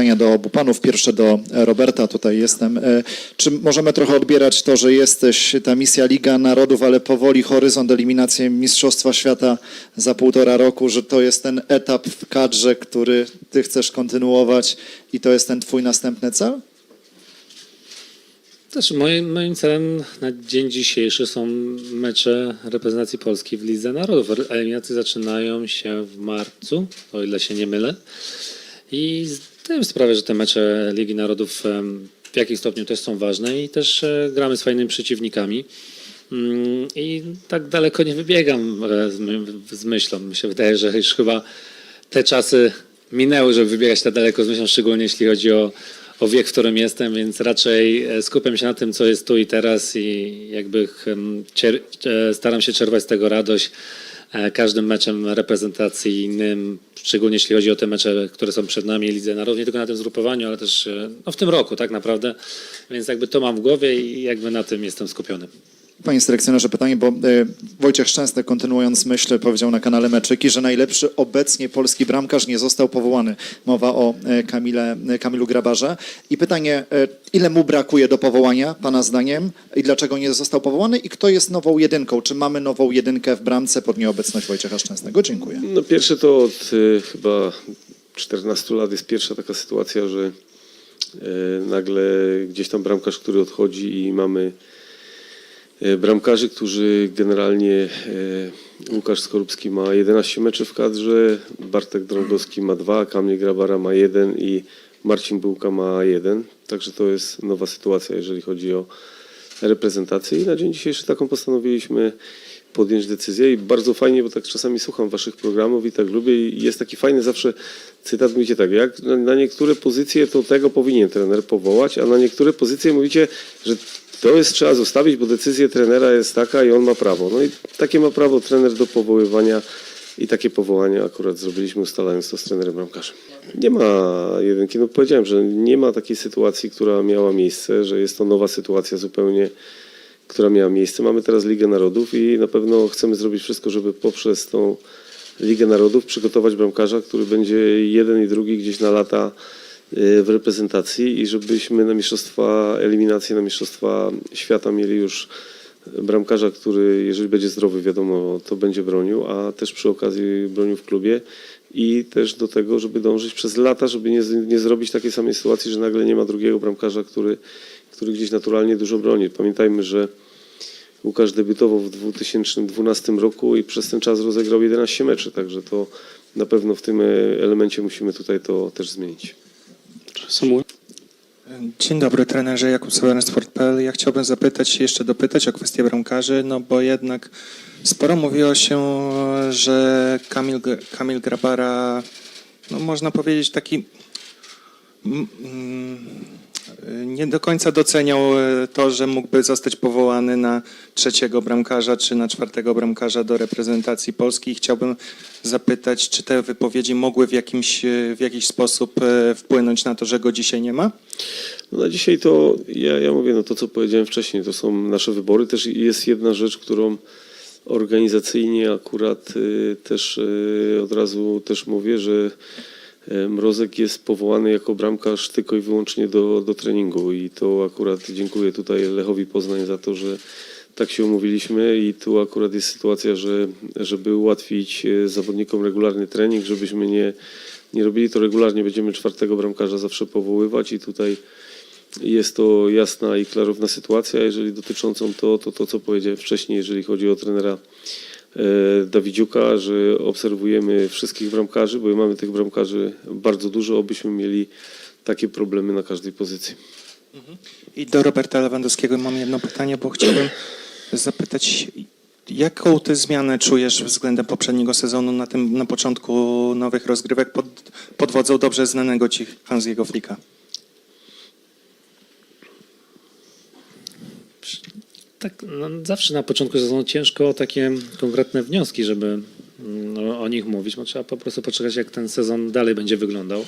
pytania do obu panów. Pierwsze do e, Roberta, tutaj jestem. E, Czy możemy trochę odbierać to, że jesteś ta misja Liga Narodów, ale powoli horyzont eliminacji Mistrzostwa Świata za półtora roku, że to jest ten etap w kadrze, który ty chcesz kontynuować i to jest ten twój następny cel? Też moim, moim celem na dzień dzisiejszy są mecze reprezentacji Polski w Lidze Narodów. Eliminacje zaczynają się w marcu, o ile się nie mylę. I zdajemy sprawę, że te mecze Ligi Narodów w jakim stopniu też są ważne i też e, gramy z fajnymi przeciwnikami. Mm, I tak daleko nie wybiegam e, z, my, z myślą. Mi się wydaje, że już chyba te czasy minęły, żeby wybiegać tak daleko z myślą, szczególnie jeśli chodzi o, o wiek, w którym jestem, więc raczej e, skupiam się na tym, co jest tu i teraz i jakby staram się czerpać z tego radość każdym meczem reprezentacyjnym, szczególnie jeśli chodzi o te mecze, które są przed nami, Lidze Narodów, nie tylko na tym zgrupowaniu, ale też e, no, w tym roku tak naprawdę, więc jakby to mam w głowie i jakby na tym jestem skupiony. Panie selekcjonerze, pytanie, bo e, Wojciech Szczęsny, kontynuując myśl, powiedział na kanale Meczyki, że najlepszy obecnie polski bramkarz nie został powołany. Mowa o e, Kamile, e, Kamilu Grabarze. I pytanie, ile mu brakuje do powołania, pana zdaniem, i dlaczego nie został powołany? I kto jest nową jedynką? Czy mamy nową jedynkę w bramce pod nieobecność Wojciecha Szczęsnego? Dziękuję. No pierwsze to od y, chyba 14 lat jest pierwsza taka sytuacja, że y, nagle gdzieś tam bramkarz, który odchodzi i mamy bramkarzy, którzy generalnie y, Łukasz Skorupski ma 11 meczów w kadrze, Bartek Drągowski ma dwa, Kamil Grabara ma jeden i Marcin Bułka ma jeden. Także to jest nowa sytuacja, jeżeli chodzi o reprezentację i na dzień dzisiejszy taką postanowiliśmy podjąć decyzję i bardzo fajnie, bo tak czasami słucham waszych programów i tak lubię i jest taki fajny zawsze cytat, mówicie tak, jak na- niektóre pozycje to tego powinien trener powołać, a na niektóre pozycje mówicie, że to jest trzeba zostawić, bo decyzja trenera jest taka i on ma prawo. No i takie ma prawo trener do powoływania i takie powołania akurat zrobiliśmy ustalając to z trenerem bramkarzem. Nie ma jedynki, no powiedziałem, że nie ma takiej sytuacji, która miała miejsce, że jest to nowa sytuacja zupełnie która miała miejsce. Mamy teraz Ligę Narodów i na pewno chcemy zrobić wszystko, żeby poprzez tą Ligę Narodów przygotować bramkarza, który będzie jeden i drugi gdzieś na lata y, w reprezentacji i żebyśmy na mistrzostwa, eliminacje na mistrzostwa świata mieli już bramkarza, który jeżeli będzie zdrowy, wiadomo, to będzie bronił, a też przy okazji bronił w klubie i też do tego, żeby dążyć przez lata, żeby nie, nie zrobić takiej samej sytuacji, że nagle nie ma drugiego bramkarza, który, który gdzieś naturalnie dużo broni. Pamiętajmy, że Łukasz debiutował w 2012 roku i przez ten czas rozegrał 11 meczy, także to na pewno w tym e, elemencie musimy tutaj to też zmienić. Samuel? Dzień dobry, trenerze Jakub Soberny Sport.pl. Ja chciałbym zapytać, jeszcze dopytać o kwestię bramkarzy, no bo jednak sporo mówiło się, że Kamil, Kamil Grabara, no można powiedzieć taki nie do końca doceniał e, to, że mógłby zostać powołany na trzeciego bramkarza czy na czwartego bramkarza do reprezentacji Polski. I Chciałbym zapytać, czy te wypowiedzi mogły w, jakimś, e, w jakiś sposób e, wpłynąć na to, że go dzisiaj nie ma? No na dzisiaj to, ja, ja mówię, no to co powiedziałem wcześniej, to są nasze wybory. Też jest jedna rzecz, którą organizacyjnie akurat y, też y, od razu też mówię, że y, Mrozek jest powołany jako bramkarz tylko i wyłącznie do, do treningu i to akurat dziękuję tutaj Lechowi Poznań za to, że tak się umówiliśmy i tu akurat jest sytuacja, że żeby ułatwić y, zawodnikom regularny trening, żebyśmy nie, nie robili to regularnie, będziemy czwartego bramkarza zawsze powoływać i tutaj jest to jasna i klarowna sytuacja, jeżeli dotyczącą to, to, to co powiedziałem wcześniej, jeżeli chodzi o trenera e, Dawidziuka, że obserwujemy wszystkich bramkarzy, bo mamy tych bramkarzy bardzo dużo, obyśmy mieli takie problemy na każdej pozycji. I do Roberta Lewandowskiego mam jedno pytanie, bo chciałbym zapytać, jaką ty zmianę czujesz względem poprzedniego sezonu na, tym, na początku nowych rozgrywek pod, pod wodzą dobrze znanego ci Hansiego Flicka? Tak, no, zawsze na początku sezonu ciężko takie konkretne wnioski, żeby mm, no, o nich mówić. No, trzeba po prostu poczekać, jak ten sezon dalej będzie wyglądał.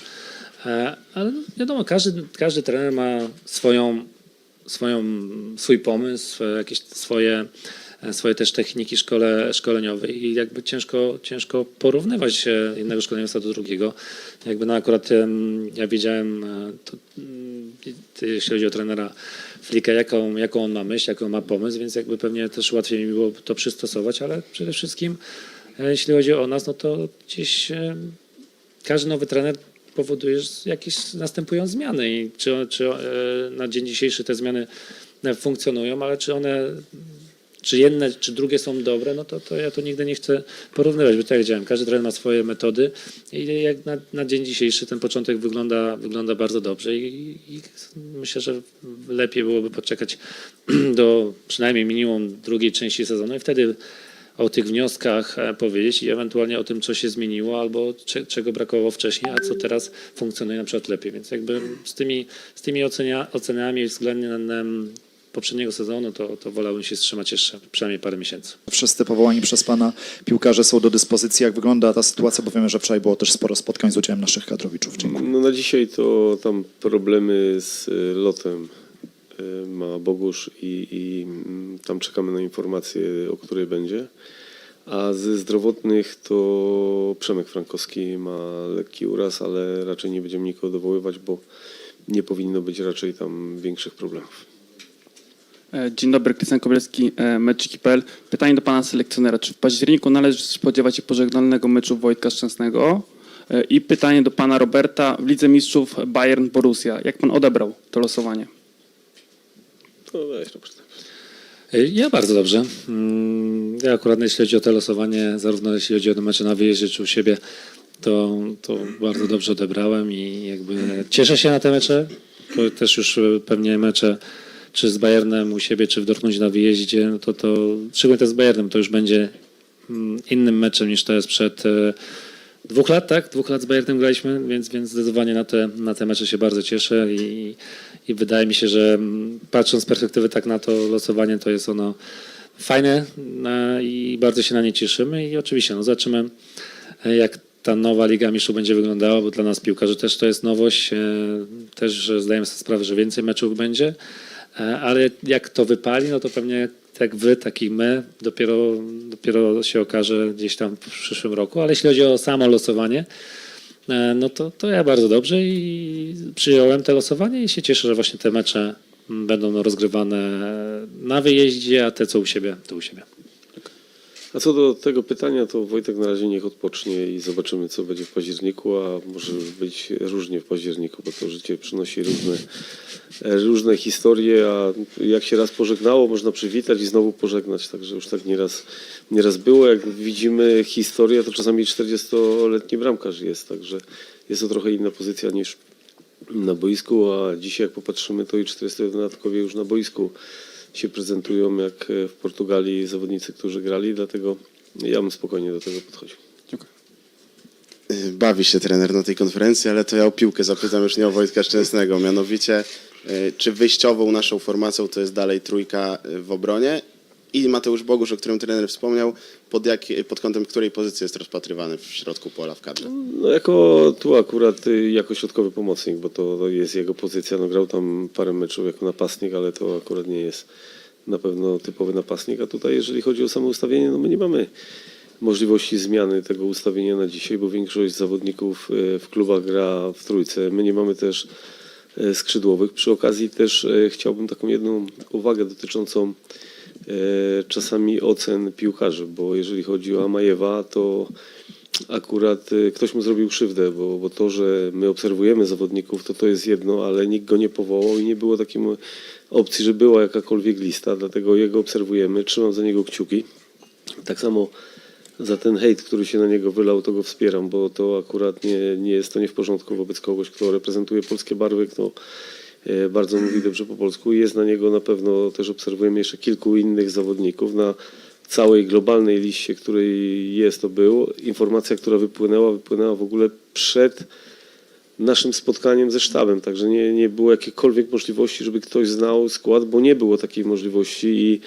E, Ale no, wiadomo, każdy, każdy trener ma swoją, swoją, swój pomysł, jakieś swoje e, swoje też techniki szkole, szkoleniowej i jakby ciężko, ciężko porównywać jednego szkoleniowca do drugiego. Jakby no akurat ja wiedziałem, e, to, mm, jeśli chodzi o trenera Flika, jaką, jaką on ma myśl, jaką ma pomysł, więc jakby pewnie też łatwiej mi było to przystosować, ale przede wszystkim e, jeśli chodzi o nas, no to gdzieś e, każdy nowy trener powoduje, jakieś następują zmiany i czy, czy e, na dzień dzisiejszy te zmiany funkcjonują, ale czy one, czy jedne, czy drugie są dobre, no to, to ja to nigdy nie chcę porównywać, bo tak jak powiedziałem, każdy trener ma swoje metody i jak na, na dzień dzisiejszy ten początek wygląda, wygląda bardzo dobrze i, i myślę, że lepiej byłoby poczekać do przynajmniej minimum drugiej części sezonu i wtedy o tych wnioskach e, powiedzieć i ewentualnie o tym, co się zmieniło albo cze- czego brakowało wcześniej, a co teraz funkcjonuje na przykład lepiej. Więc jakby z tymi, z tymi ocenia, ocenami poprzedniego sezonu, to, to wolałbym się wstrzymać jeszcze przynajmniej parę miesięcy. Wszyscy powołani przez pana piłkarze są do dyspozycji. Jak wygląda ta sytuacja? Bo wiemy, że wczoraj było też sporo spotkań z udziałem naszych kadrowiczów. Dziękuję. No na dzisiaj to tam problemy z y, lotem y, ma Bogusz i, i mm, tam czekamy na informację, o której będzie. A ze zdrowotnych to Przemek Frankowski ma lekki uraz, ale raczej nie będziemy nikogo dowoływać, bo nie powinno być raczej tam większych problemów. E, Dzień dobry, Krystian Kobylski, e, Mecziki.pl. Pytanie do pana selekcjonera. Czy w październiku należy spodziewać się pożegnalnego meczu Wojtka Szczęsnego? E, I pytanie do pana Roberta. W Lidze Mistrzów Bayern-Borussia. Jak pan odebrał to losowanie? Ja bardzo dobrze. Mm, Ja akurat jeśli chodzi o to losowanie, zarówno jeśli chodzi o te mecze na wyjeździe czy u siebie, to, to bardzo dobrze odebrałem i jakby cieszę się na te mecze. To też już pewnie mecze czy z Bayernem u siebie, czy w Dortmundzie na wyjeździe, no to, to szczególnie z Bayernem, to już będzie mm, innym meczem niż to jest przed e, dwóch lat, tak? Dwóch lat z Bayernem graliśmy, więc, więc zdecydowanie na te, na te mecze się bardzo cieszę i, i wydaje mi się, że mm, patrząc z perspektywy tak na to losowanie, to jest ono fajne e, i bardzo się na nie cieszymy i oczywiście no, zobaczymy e, jak ta nowa Liga Mistrzów będzie wyglądała, bo dla nas piłkarzy też to jest nowość, e, też zdajemy sobie sprawę, że więcej meczów będzie, ale jak to wypali, no to pewnie tak wy, tak i my, dopiero, dopiero się okaże gdzieś tam w przyszłym roku, ale jeśli chodzi o samo losowanie, E, no to, to ja bardzo dobrze i przyjąłem te losowanie i się cieszę, że właśnie te mecze będą rozgrywane na wyjeździe, a te co u siebie, to u siebie. A co do tego pytania, to Wojtek na razie niech odpocznie i zobaczymy, co będzie w październiku, a może być różnie w październiku, bo to życie przynosi różne, e, różne historie, a jak się raz pożegnało, można przywitać i znowu pożegnać, także już tak nieraz, nieraz było. Jak widzimy historię, to czasami 40-letni bramkarz jest, także jest to trochę inna pozycja niż na boisku, a dzisiaj jak popatrzymy, to i 41-latkowie już na boisku się prezentują jak e, w Portugalii zawodnicy, którzy grali, dlatego ja bym spokojnie do tego podchodził. Y, Bawi się trener na tej konferencji, ale to ja o piłkę zapytam już nie o Wojtka Szczęsnego. Mianowicie, y, czy wyjściową naszą formacją to jest dalej trójka y, w obronie i Mateusz Bogusz, o którym trener wspomniał, pod, jak, pod kątem której pozycji jest rozpatrywany w środku pola w kadrze? No jako tu akurat y, jako środkowy pomocnik, bo to, jest jego pozycja. No grał tam parę meczów jako napastnik, ale to akurat nie jest na pewno typowy napastnik. A tutaj jeżeli chodzi o samo ustawienie, no my nie mamy możliwości zmiany tego ustawienia na dzisiaj, bo większość zawodników y, w klubach gra w trójce. My nie mamy też y, skrzydłowych. Przy okazji też chciałbym taką jedną uwagę dotyczącą czasami ocen piłkarzy, bo jeżeli chodzi o Amajewa, to akurat y, ktoś mu zrobił krzywdę, bo, bo to, że my obserwujemy zawodników, to to jest jedno, ale nikt go nie powołał i nie było takiej opcji, że była jakakolwiek lista, dlatego jego obserwujemy, trzymam za niego kciuki. Tak samo za ten hejt, który się na niego wylał, to go wspieram, bo to akurat nie, nie jest to nie w porządku wobec kogoś, kto reprezentuje polskie barwy, kto e, bardzo mówi dobrze po polsku. Jest na niego na pewno, też obserwujemy jeszcze kilku innych zawodników. Na całej globalnej liście, której jest, to był. Informacja, która wypłynęła, wypłynęła w ogóle przed naszym spotkaniem ze sztabem, także nie, nie było jakiejkolwiek możliwości, żeby ktoś znał skład, bo nie było takiej możliwości i